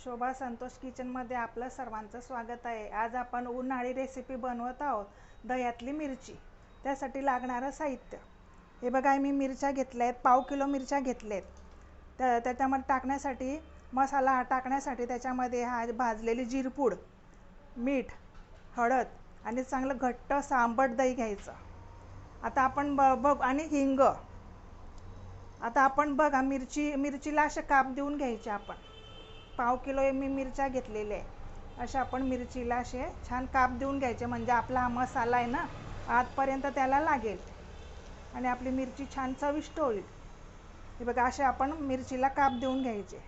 शोभा संतोष किचनमध्ये आपलं सर्वांचं स्वागत आहे. आज आपण उन्हाळी रेसिपी बनवत आहोत दह्यातली मिरची. त्यासाठी लागणारं साहित्य. हे बघा मी मिरच्या घेतल्या आहेत पाव किलो मिरच्या घेतल्या आहेत त्या त्याच्यामध्ये टाकण्यासाठी मसाला हा टाकण्यासाठी त्याच्यामध्ये हा भाजलेली जिरपूड मीठ हळद आणि चांगलं घट्ट सांबट दही घ्यायचं. आता आपण ब बघ आणि हिंग. आता आपण बघा मिरची मिरचीला असे काप देऊन घ्यायचे आपण. पाव किलो मी मिरच्या घेतलेल्या आहे. अशा आपण मिरचीला असे छान काप देऊन घ्यायचे. म्हणजे आपला हा मसाला आहे ना आतपर्यंत त्याला लागेल. आणि आपली मिरची छान चविष्ट होईल. हे बघा असे आपण मिरचीला काप देऊन घ्यायचे.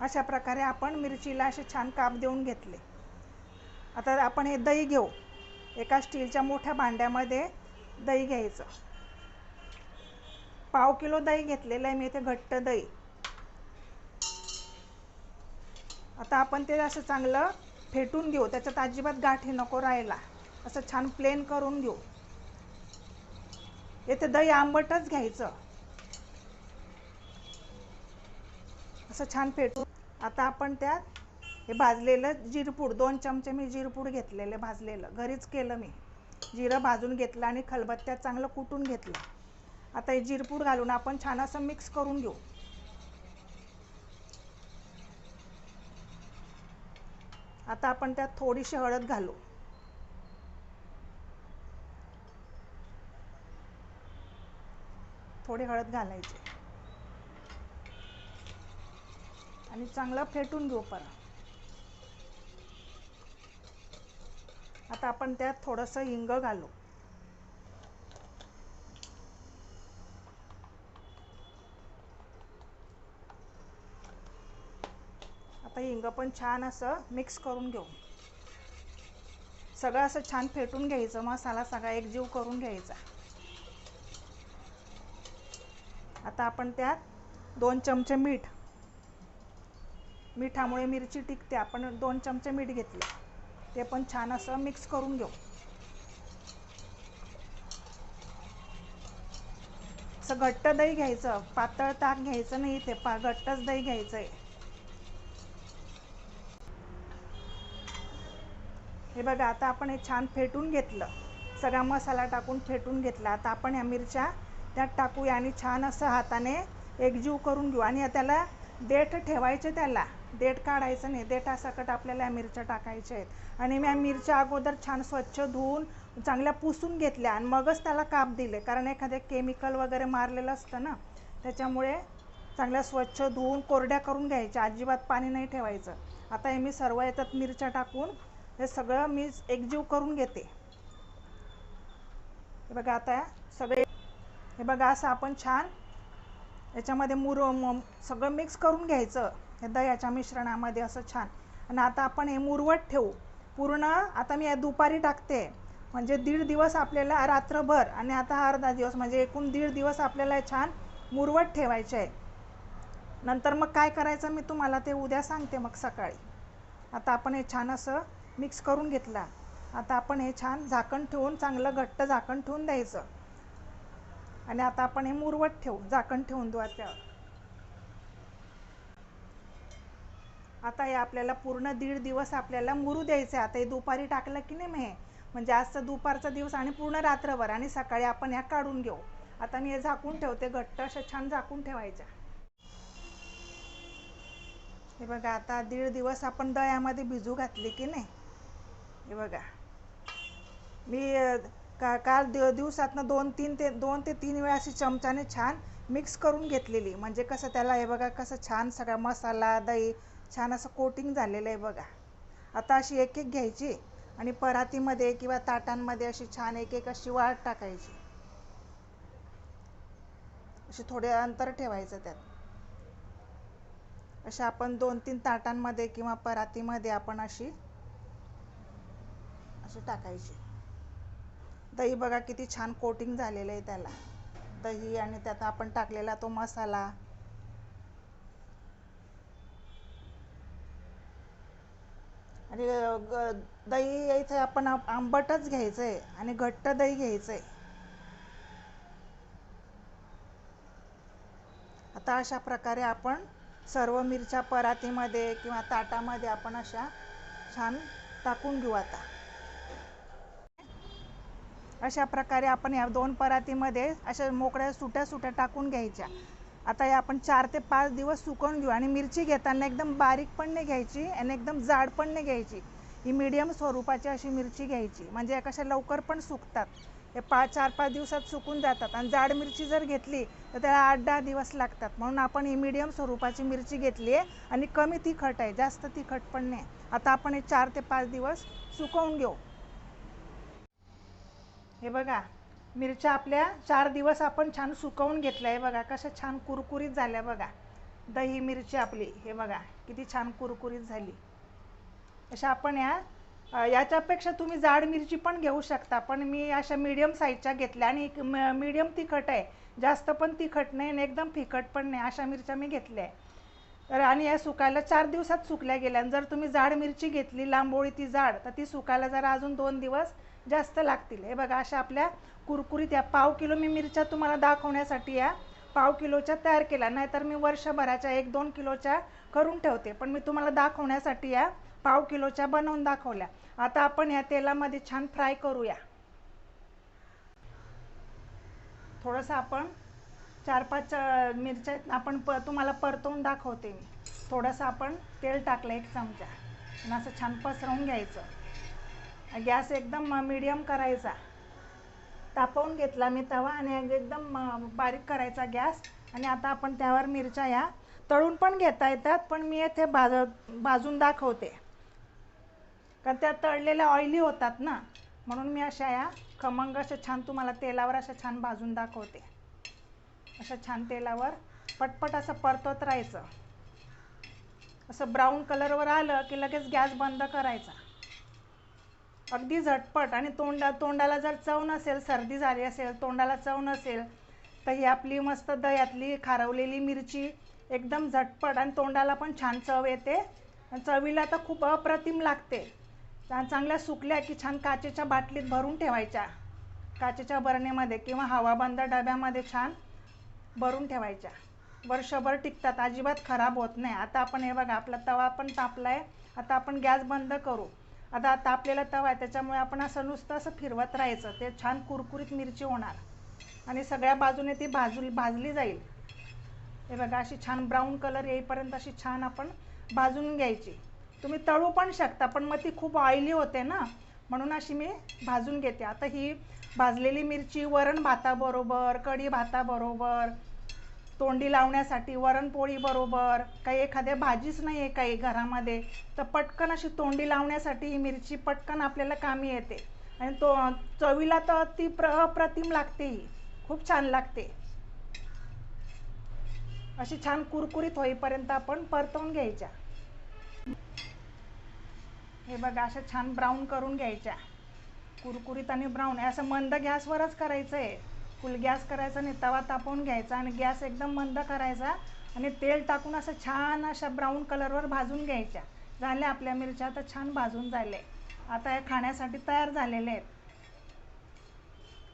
अशा प्रकारे आपण मिरचीला असे छान काप देऊन घेतले. आता आपण हे दही घेऊ. एका स्टीलच्या मोठ्या भांड्यामध्ये दही घ्यायचं. पाव किलो दही घेतलेलं आहे मी इथे घट्ट दही. आता आपण ते असं चांगलं फेटून घेऊ. त्याच्यात अजिबात गाठी नको राहायला. असं छान प्लेन करून घेऊ. येथे दही आंबटच घ्यायचं. असं छान फेटून. आता आपण त्यात हे भाजलेलं जिरपूड दोन चमचे मी जिरपूड घेतलेलं भाजलेलं. घरीच केलं मी. जिरं भाजून घेतलं आणि खलबत्त्यात चांगलं कुटून घेतलं. आता हे जिरपूर घालून आपण छान असं मिक्स करून घेऊ. आता आपण त्यात थोडीशी हळद घालू. थोडी हळद घालायची. आणि चांगलं फेटून घेऊ परत. आता आपण त्यात थोडंसं हिंग घालू. हिंग पण छान असं मिक्स करून घेऊ. सगळं असं छान फेटून घ्यायचं मसाला सगळा एकजीव करून घ्यायचा. आता आपण त्यात दोन चमचे मीठ. मिठामुळे मिरची टिकते आपण दोन चमचे मीठ घेतले. ते पण छान असं मिक्स करून घेऊ. असं घट्ट दही घ्यायचं पातळ ताक घ्यायचं नाही ते पा घट्टच दही घ्यायचं आहे म्हणजे बघा आता आपण हे छान फेटून घेतलं. सगळा मसाला टाकून फेटून घेतला. आता आपण ह्या मिरच्या त्यात टाकूया आणि छान असं हाताने एकजीव करून घेऊ. आणि त्याला देठ ठेवायचे त्याला. देठ काढायचं नाही. देठासकट आपल्याला या मिरच्या टाकायच्या आहेत. आणि मी या मिरच्या अगोदर छान स्वच्छ धुवून चांगल्या पुसून घेतल्या आणि मगच त्याला काप दिले. कारण एखादे केमिकल वगैरे मारलेलं असतं ना त्याच्यामुळे चांगल्या स्वच्छ धुवून कोरड्या करून घ्यायच्या. अजिबात पाणी नाही ठेवायचं. आता हे मी सर्व याच्यात मिरच्या टाकून हे सगळं मी एकजीव करून घेते. हे बघा आता सगळे हे बघा असं आपण छान याच्यामध्ये मुर सगळं मिक्स करून घ्यायचं. हे दह्याच्या मिश्रणामध्ये असं छान. आणि आता आपण हे मुरवट ठेवू. पूर्ण आता मी दुपारी टाकते. म्हणजे दीड दिवस आपल्याला रात्रभर आणि आता अर्धा दिवस म्हणजे एकूण दीड दिवस आपल्याला छान मुरवट ठेवायचे आहे. नंतर मग काय करायचं मी तुम्हाला ते उद्या सांगते मग सकाळी. आता आपण हे छान असं मिक्स करून घेतला. आता आपण हे छान झाकण ठेवून चांगलं घट्ट झाकण ठेवून द्यायचं. आणि आता आपण हे मुरवट ठेवू झाकण ठेवून देऊ त्यावर आता हे आपल्याला पूर्ण दीड दिवस आपल्याला मुरू द्यायचं आहे आता हे दुपारी टाकलं की नाही हे? म्हणजे आजचा दुपारचा दिवस आणि पूर्ण रात्रभर आणि सकाळी आपण ह्या काढून घेऊ. आता मी हे झाकून ठेवते घट्ट असं छान झाकून ठेवायच्या. हे बघा आता दीड दिवस आपण दह्यामध्ये भिजू घातली की नाही? हे बघा. मी का काल दिव दिवसातनं दोन तीन ते दोन ते तीन वेळा अशी चमचाने छान मिक्स करून घेतलेली. म्हणजे कसं त्याला हे बघा कसं छान सगळा मसाला दही छान असं कोटिंग झालेलं आहे बघा. आता अशी एक एक घ्यायची आणि परातीमध्ये किंवा ताटांमध्ये अशी छान एक एक अशी वाट टाकायची. अशी थोडे अंतर ठेवायचं त्यात. अशा आपण दोन तीन ताटांमध्ये किंवा परातीमध्ये आपण अशी अशी टाकायची. दही बघा किती छान कोटिंग झालेलं आहे त्याला. दही आणि त्यात आपण टाकलेला तो मसाला. आणि दही इथे आपण आंबटच घ्यायचं आहे आणि घट्ट दही घ्यायचं आहे आता अशा प्रकारे आपण सर्व मिरच्या परातीमध्ये किंवा ताटामध्ये आपण अशा छान टाकून घेऊ आता. अशा प्रकारे आपण या दोन परातीमध्ये अशा मोकळ्या सुट्या सुट्या टाकून घ्यायच्या. आता या आपण चार ते पाच दिवस सुकवून घेऊ आणि मिरची घेताना एकदम बारीक पण नाही घ्यायची आणि एकदम जाड पण नाही घ्यायची. ही मीडियम स्वरूपाची अशी मिरची घ्यायची. म्हणजे या कशा लवकर पण सुकतात. हे पाच चार पाच दिवसात सुकून जातात आणि जाड मिरची जर घेतली तर त्याला आठ दहा दिवस लागतात. म्हणून आपण ही मीडियम स्वरूपाची मिरची घेतली आहे आणि कमी तिखट आहे. जास्त तिखट पण नाही. आता आपण हे चार ते पाच दिवस सुकवून घेऊ. हे बघा मिरच्या आपल्या चार दिवस आपण छान सुकवून घेतल्या. आहे बघा कशा छान कुरकुरीत झाल्या बघा. दही मिरची आपली हे बघा किती छान कुरकुरीत झाली. अशा आपण या याच्यापेक्षा तुम्ही जाड मिरची पण घेऊ शकता. पण मी अशा मीडियम साईजच्या घेतल्या आणि मीडियम तिखट आहे. जास्त पण तिखट नाही आणि एकदम फिकट पण नाही अशा मिरच्या मी घेतल्या. आहे तर आणि या सुकायला चार दिवसात सुकल्या गेल्या. आणि जर तुम्ही जाड मिरची घेतली लांबोळी ती जाड तर ती सुकायला जरा अजून दोन दिवस जास्त लागतील. हे बघा अशा आपल्या कुरकुरीत या पाव किलो मी मिरच्या तुम्हाला दाखवण्यासाठी या पाव किलोच्या तयार केल्या. नाहीतर मी वर्षभराच्या एक दोन किलोच्या करून ठेवते. पण मी तुम्हाला दाखवण्यासाठी या पाव किलोच्या बनवून दाखवल्या. आता आपण या तेलामध्ये छान फ्राय करूया. थोडंसं आपण चार पाच मिरच्या आपण प तुम्हाला परतवून दाखवते मी. थोडंसं आपण तेल टाकलं एक चमचा. आणि असं छान पसरवून घ्यायचं. गॅस एकदम मीडियम करायचा. तापवून घेतला मी तवा आणि एकदम बारीक करायचा गॅस. आणि आता आपण त्यावर मिरच्या या. तळून पण घेता येतात पण मी येथे भाज भाजून दाखवते. कारण त्या तळलेल्या ऑइली होतात ना. म्हणून मी अशा या. खमंग अशा छान तुम्हाला तेलावर अशा छान भाजून दाखवते. अशा छान तेलावर. पटपट असं परतवत राहायचं. असं ब्राऊन कलरवर आलं की लगेच गॅस बंद करायचा. अगदी झटपट. आणि तोंडा तोंडाला जर चव नसेल सर्दी झाली असेल तोंडाला चव नसेल तर ही आपली मस्त दह्यातली खारवलेली मिरची एकदम झटपट आणि तोंडाला पण छान चव येते. आणि चवीला तर खूप अप्रतिम लागते. चांगल्या सुकल्या की छान काचेच्या बाटलीत भरून ठेवायच्या. काचेच्या बरणीमध्ये किंवा हवाबंद डब्यामध्ये छान भरून ठेवायच्या. वर्षभर टिकतात. अजिबात खराब होत नाही. आता आपण हे बघा आपला तवा पण तापला आहे आता आपण गॅस बंद करू. आता आता आपल्याला तवा आहे त्याच्यामुळे आपण असं नुसतं असं फिरवत राहायचं. ते छान कुरकुरीत मिरची होणार. आणि सगळ्या बाजूने ती भाजू भाजली जाईल. हे बघा अशी छान ब्राऊन कलर येईपर्यंत अशी छान आपण भाजून घ्यायची. तुम्ही तळू पण शकता पण मग ती खूप ऑइली होते ना. म्हणून अशी मी भाजून घेते. आता ही भाजलेली मिरची वरण भाताबरोबर कढी भाताबरोबर तोंडी लावण्यासाठी वरणपोळी बरोबर काही एखाद्या भाजीच नाही आहे काही घरामध्ये तर पटकन अशी तोंडी लावण्यासाठी ही मिरची पटकन आपल्याला कामी येते. आणि तो चवीला तर ती प्र अप्रतिम लागते ही. खूप छान लागते. अशी छान कुरकुरीत होईपर्यंत आपण परतवून घ्यायच्या. हे बघा अशा छान ब्राऊन करून घ्यायच्या. कुरकुरीत आणि ब्राऊन असं मंद गॅसवरच करायचं आहे फुल गॅस करायचा आणि तवा तापवून घ्यायचा आणि गॅस एकदम मंद करायचा आणि तेल टाकून असं छान अशा ब्राऊन कलरवर भाजून घ्यायच्या. झाल्या आपल्या मिरच्या तर छान भाजून झाले. आता हे खाण्यासाठी तयार झालेले आहेत.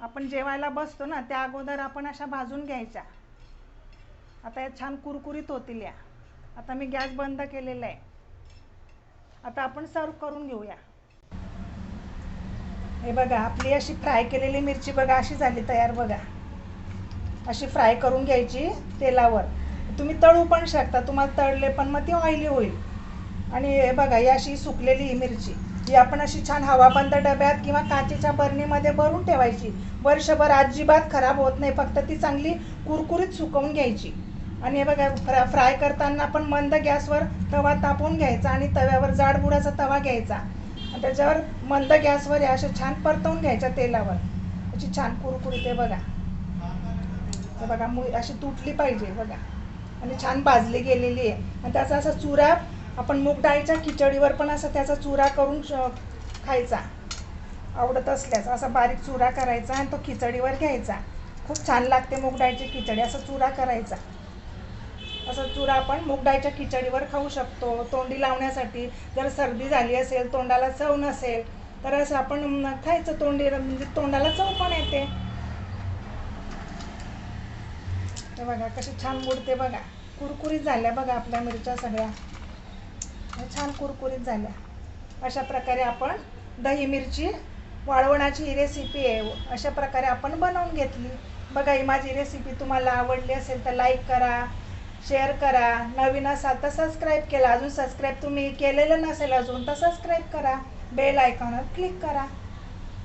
आपण जेवायला बसतो ना त्या अगोदर आपण अशा भाजून घ्यायच्या. आता या छान कुरकुरीत होतील या. आता मी गॅस बंद केलेला आहे. आता आपण सर्व करून घेऊया. हे बघा आपली अशी फ्राय केलेली मिरची बघा अशी झाली तयार बघा. अशी फ्राय करून घ्यायची तेलावर. तुम्ही तळू पण शकता तुम्हाला तळले पण मग ती ऑइली होईल. आणि हे बघा ही अशी सुकलेली ही मिरची. ही आपण अशी छान हवाबंद डब्यात किंवा काचेच्या बरणीमध्ये भरून ठेवायची. वर्षभर अजिबात खराब होत नाही फक्त ती चांगली कुरकुरीत सुकवून घ्यायची. आणि हे बघा फ्रा फ्राय करताना पण मंद गॅसवर तवा तापवून घ्यायचा आणि तव्यावर जाडबुडाचा तवा घ्यायचा. त्याच्यावर मंद गॅसवर या अशा छान परतवून घ्यायच्या तेलावर. अशी छान कुरकुरी ते बघा. तर बघा मु अशी तुटली पाहिजे बघा. आणि छान भाजली गेलेली आहे. आणि त्याचा असा चुरा आपण मूग डाळीच्या खिचडीवर पण असा त्याचा चुरा करून श- खायचा. आवडत असल्यास असा बारीक चुरा करायचा आणि तो खिचडीवर घ्यायचा. खूप छान लागते मूग डाळीची खिचडी असा चुरा करायचा. असा चुरा आपण मूग डाळीच्या खिचडीवर खाऊ शकतो. तोंडी लावण्यासाठी जर सर्दी झाली असेल तोंडाला चव नसेल तर असं आपण खायचं तोंडी म्हणजे तोंडाला चव पण येते. हे बघा कशी छान बुडते बघा. कुरकुरीत झाल्या बघा आपल्या मिरच्या सगळ्या. छान कुरकुरीत झाल्या. अशा प्रकारे आपण दही मिरची वाळवणाची ही रेसिपी आहे. अशा प्रकारे आपण बनवून घेतली. बघा ही माझी रेसिपी तुम्हाला आवडली असेल तर लाईक करा. शेअर करा. नवीन असाल तर सबस्क्राईब केला. अजून सबस्क्राईब तुम्ही केलेलं नसेल अजून तर सबस्क्राईब करा. बेल आयकॉनवर क्लिक करा.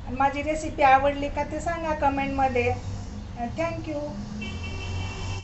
माझी रेसिपी आवडली का ते सांगा कमेंटमध्ये थँक्यू